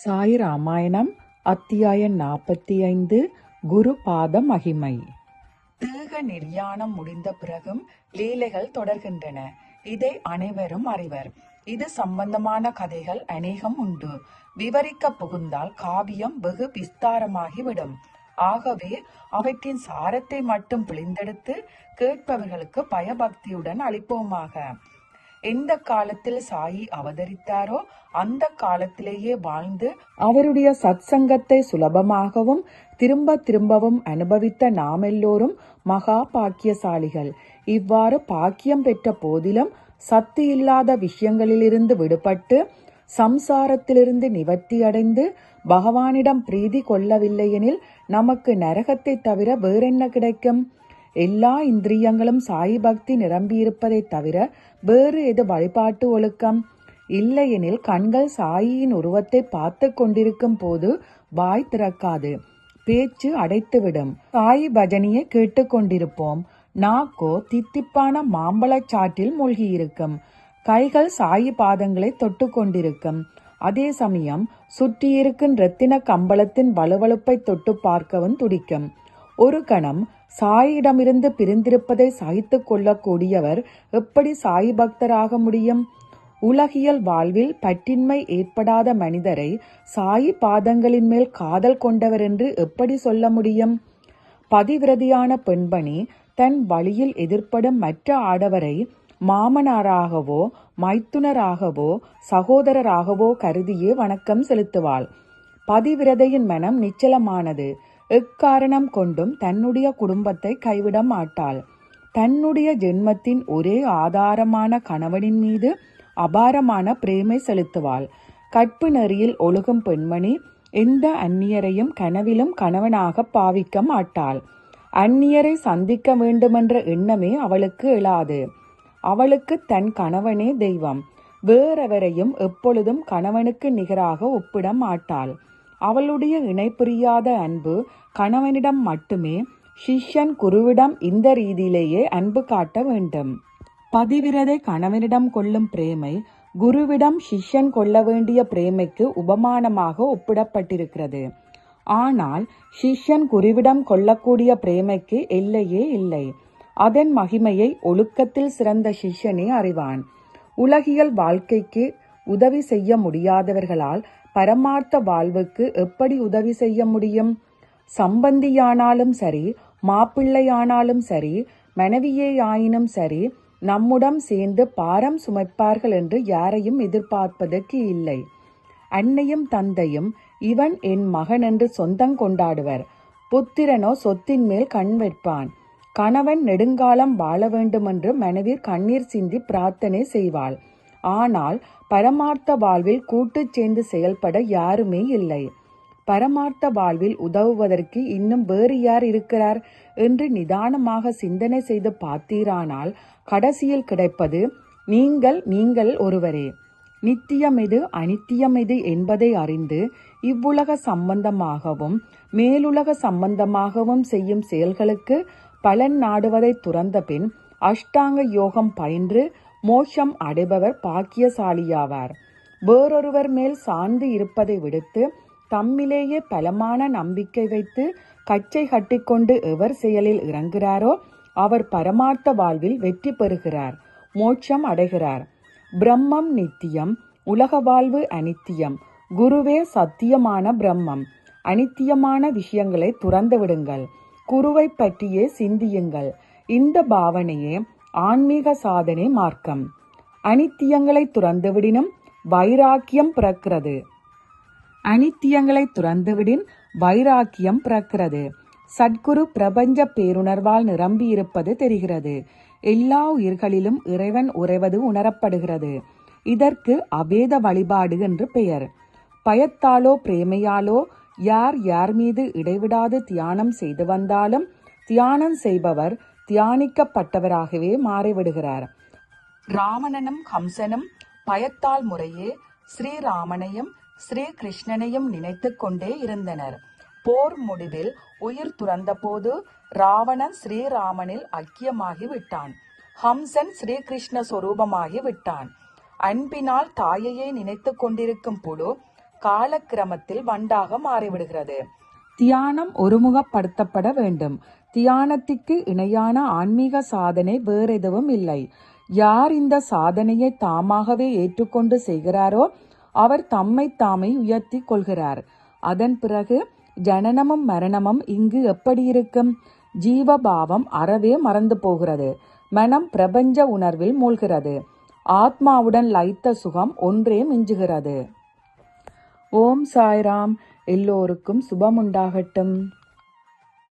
சாய் ராமாயணம் அத்தியாயம் நாற்பத்தி ஐந்து குரு பாத மகிமை. தேக நிர்யாணம் முடிந்த பிறகும் லீலைகள் தொடர்கின்றன. இதை அனைவரும் அறிவர். இது சம்பந்தமான கதைகள் அநேகம் உண்டு. விவரிக்க புகுந்தால் காவியம் வெகு விஸ்தாரமாகிவிடும். ஆகவே அவற்றின் சாரத்தை மட்டும் பிழிந்தெடுத்து கேட்பவர்களுக்கு பயபக்தியுடன் அளிப்போமாக. எந்த காலத்தில் சாயி அவதரித்தாரோ அந்த காலத்திலேயே வாழ்ந்து அவருடைய சத்சங்கத்தை சுலபமாகவும் திரும்ப திரும்பவும் அனுபவித்த நாம் எல்லோரும் மகா பாக்கியசாலிகள் இவ்வாறு பாக்கியம் பெற்ற போதிலும் சத்து இல்லாத விஷயங்களிலிருந்து விடுபட்டு சம்சாரத்திலிருந்து நிவர்த்தி அடைந்து பகவானிடம் பிரீதி கொள்ளவில்லையெனில் நமக்கு நரகத்தை தவிர வேறென்ன கிடைக்கும்? எல்லா இந்திரியங்களும் சாயி பக்தி நிரம்பியிருப்பதைத் தவிர வேறு எது வழிபாட்டு ஒழுக்கம்? இல்லையெனில் கண்கள் சாயியின் உருவத்தை பார்த்து கொண்டிருக்கும் போது வாய் திறக்காது பேச்சு அடைத்துவிடும். சாயி பஜனியை கேட்டுக்கொண்டிருப்போம் நாக்கோ தித்திப்பான மாம்பழச் சாற்றில் மூழ்கியிருக்கும். கைகள் சாயி பாதங்களை தொட்டு கொண்டிருக்கும். அதே சமயம் சுற்றியிருக்கும் இரத்தின கம்பளத்தின் வலுவழுப்பை தொட்டு பார்க்கவும் துடிக்கும். ஒரு கணம் சாயிடமிருந்து பிரிந்திருப்பதை சகித்து கொள்ளக்கூடியவர் எப்படி சாய் பக்தராக முடியும்? உலகியல் வாழ்வில் பற்றின்மை ஏற்படாத மனிதரை சாயி பாதங்களின் மேல் காதல் கொண்டவர் என்று எப்படி சொல்ல முடியும்? பதிவிரதியான பெண்பணி தன் வழியில் எதிர்ப்படும் மற்ற ஆடவரை மாமனாராகவோ மைத்துனராகவோ சகோதரராகவோ கருதியே வணக்கம் செலுத்துவாள். பதிவிரதையின் மனம் நிச்சலமானது. எக்காரணம் கொண்டும் தன்னுடைய குடும்பத்தை கைவிட மாட்டாள். தன்னுடைய ஜென்மத்தின் ஒரே ஆதாரமான கணவனின் மீது அபாரமான பிரேமை செலுத்துவாள். கற்பு நெறியில் ஒழுகும் பெண்மணி எந்த அந்நியரையும் கனவிலும் கணவனாக பாவிக்க மாட்டாள். அந்நியரை சந்திக்க வேண்டுமென்ற எண்ணமே அவளுக்கு எழாது. அவளுக்கு தன் கணவனே தெய்வம். வேறெவரையும் எப்பொழுதும் கணவனுக்கு நிகராக ஒப்பிட மாட்டாள். அவளுடைய இணை புரியாத அன்பு கணவனிடம் மட்டுமே சிஷ்யன் குருவிடம் இந்த ரீதியிலேயே அன்பு காட்ட வேண்டும். பதிவிரதை கணவனிடம் கொள்ளும் பிரேமை குருவிடம் சிஷ்யன் கொள்ள வேண்டிய பிரேமைக்கு உபமானமாக ஒப்பிடப்பட்டிருக்கிறது. ஆனால் சிஷ்யன் குருவிடம் கொள்ளக்கூடிய பிரேமைக்கு எல்லையே இல்லை. அதன் மகிமையை ஒழுக்கத்தில் சிறந்த சிஷ்யனே அறிவான். உலகியல் வாழ்க்கைக்கு உதவி செய்ய முடியாதவர்களால் பரமார்த்த வாழ்வுக்கு எப்படி உதவி செய்ய முடியும்? சம்பந்தியானாலும் சரி மாப்பிள்ளையானாலும் சரி மனைவியே ஆயினும் சரி நம்முடன் சேர்ந்து பாரம் சுமைப்பார்கள் என்று யாரையும் எதிர்பார்ப்பதற்கு இல்லை. அன்னையும் தந்தையும் இவன் என் மகன் என்று சொந்தம் கொண்டாடுவர். புத்திரனோ சொத்தின் மேல் கண் வைப்பான். கணவன் நெடுங்காலம் வாழ வேண்டுமென்று மனைவி கண்ணீர் சிந்தி பிரார்த்தனை செய்வாள். ஆனால் பரமார்த்த வாழ்வில் கூட்டு சேர்ந்து செயல்பட யாருமே இல்லை. பரமார்த்த வாழ்வில் உதவுவதற்கு இன்னும் வேறு யார் இருக்கிறார் என்று நிதானமாக சிந்தனை செய்து பார்த்தீரானால் கடைசியில் கிடைப்பது நீங்கள் நீங்கள் ஒருவரே. அனித்தியம் எது என்பதை அறிந்து இவ்வுலக சம்பந்தமாகவும் மேலுலக சம்பந்தமாகவும் செய்யும் செயல்களுக்கு பலன் நாடுவதை துறந்த பின் அஷ்டாங்க யோகம் பயின்று மோஷம் அடைபவர் பாக்கியசாலியாவார். வேறொருவர் மேல் சார்ந்து இருப்பதை விடுத்து தம்மிலேயே பலமான நம்பிக்கை வைத்து கச்சை கட்டிக்கொண்டு எவர் செயலில் இறங்குகிறாரோ அவர் பரமார்த்த வாழ்வில் வெற்றி பெறுகிறார் மோட்சம் அடைகிறார். பிரம்மம் நித்தியம் உலக வாழ்வு அனித்தியம். குருவே சத்தியமான பிரம்மம். அனித்தியமான விஷயங்களை துறந்து விடுங்கள். குருவை பற்றியே சிந்தியுங்கள். இந்த பாவனையே ஆன்மீக சாதனை மார்க்கம். அனித்தியங்களை துறந்துவிடினும் வைராக்கியம் பிறக்கிறது. அனித்தியங்களை துறந்துவிடின் வைராக்கியம் பிறக்கிறது. சத்குரு பிரபஞ்ச பேருணர்வால் நிரம்பி இருப்பது தெரிகிறது. எல்லா உயிர்களிலும் இறைவன் உறைவது உணரப்படுகிறது. இதற்கு அபேத வழிபாடு என்று பெயர். பயத்தாலோ பிரேமையாலோ யார் யார் மீது இடைவிடாது தியானம் செய்து வந்தாலும் தியானம் செய்பவர் தியானிக்கப்பட்டவராகவே மாறிவிடுகிறார். ராவணனும் கம்சனும் பயத்தால் முறையே ஸ்ரீராமனையும் ஸ்ரீ கிருஷ்ணனையும் நினைத்து கொண்டே இருந்தனர். போர் முடிவில் உயிர் துறந்தபோது ராவணன் ஸ்ரீராமனில் ஐக்கியமாகி விட்டான். ஹம்சன் ஸ்ரீகிருஷ்ண சொரூபமாகி விட்டான். அன்பினால் தாயையே நினைத்து கொண்டிருக்கும் புழு காலக்கிரமத்தில் வண்டாக மாறிவிடுகிறது. தியானம் ஒருமுகப்படுத்தப்பட வேண்டும். தியானத்திற்கு இணையான ஆன்மீக சாதனை வேறெதுவும் இல்லை. யார் இந்த சாதனையை தாமாகவே ஏற்றுக்கொண்டு செய்கிறாரோ அவர் தம்மை தாமே உயர்த்தி கொள்கிறார். அதன் பிறகு ஜனனமும் மரணமும் இங்கு எப்படி இருக்கும்? ஜீவபாவம் அறவே மறந்து போகிறது. மனம் பிரபஞ்ச உணர்வில் மூழ்கிறது. ஆத்மாவுடன் லைத்த சுகம் ஒன்றே மிஞ்சுகிறது. ஓம் சாய்ராம். எல்லோருக்கும் சுபமுண்டாகட்டும்.